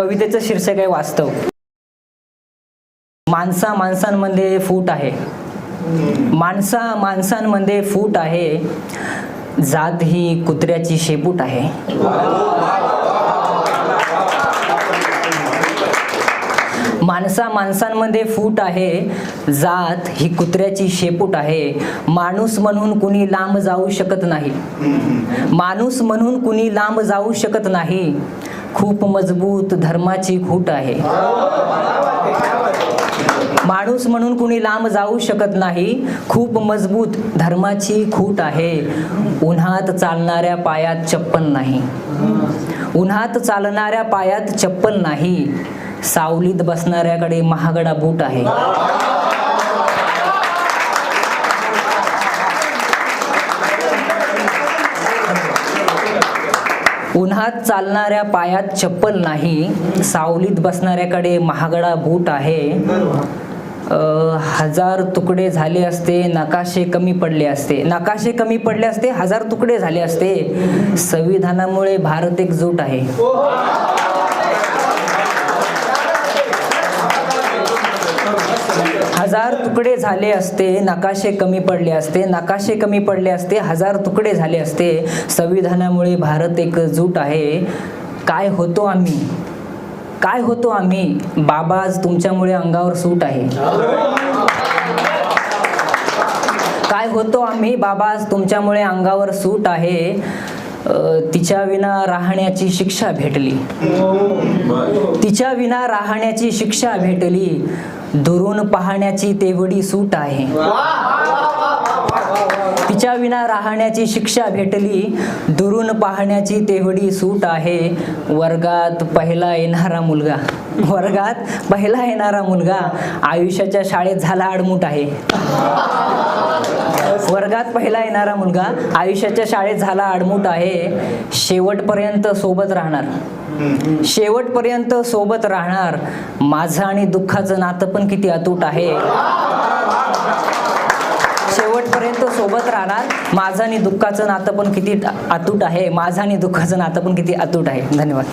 कवितेचं शीर्षक आहे वास्तव. माणसा माणसांमध्ये फूट आहे. माणसा माणसांमध्ये फूट आहे. जात ही कुत्र्याची शेपूट आहे. माणसा माणसांमध्ये फूट आहे. जात ही कुत्र्याची शेपूट आहे. माणूस म्हणून कुणी लांब जाऊ शकत नाही. माणूस म्हणून कुणी लांब जाऊ शकत नाही. खूप मजबूत धर्माची खूट आहे. माणूस म्हणून कुणी लांब जाऊ शकत नाही खूप मजबूत धर्माची खूट आहे. उन्हात चालणाऱ्या पायात चप्पल नाही. उन्हात चालणाऱ्या पायात चप्पल नाही. सावलीत बसणाऱ्याकडे महागडा बूट आहे. उन्हात चालणाऱ्या पायात चप्पल नाही सावलीत बसणाऱ्याकडे महागडा बूट आहे. हजार तुकडे झाले असते नकाशे कमी पडले असते. नकाशे कमी पडले असते हजार तुकडे झाले असते. संविधानामुळे भारत एकजूट आहे. हजार तुकडे झाले असते नकाशे कमी पडले असते नकाशे कमी पडले असते हजार तुकडे झाले असते. संविधानामुळे भारत एकजूट आहे. काय होतो आम्ही? काय होतो आम्ही? बाबा आज तुमच्यामुळे अंगावर सूट आहे. काय होतो आम्ही? बाबा आज तुमच्यामुळे अंगावर सूट आहे. तिच्या विना राहण्याची शिक्षा भेटली. तिच्या विना राहण्याची शिक्षा भेटली. दुरून पाहण्याची तेवढी सूट आहे. तिच्या विना राहण्याची शिक्षा भेटली दुरून पाहण्याची तेवढी सूट आहे. वर्गात पहिला येणारा मुलगा. वर्गात पहिला येणारा मुलगा आयुष्याच्या शाळेत झाला आडमूट आहे. वर्गात पहिला येणारा मुलगा आयुष्याच्या शाळेत झाला आडमूट आहे. शेवटपर्यंत सोबत राहणार. शेवटपर्यंत सोबत राहणार. माझं आणि दुःखाचं नातं पण किती अतूट आहे. शेवटपर्यंत सोबत राहणार. माझं आणि दुःखाचं नातं पण किती अतूट आहे. माझं आणि दुःखाचं नातं पण किती अतूट आहे. धन्यवाद.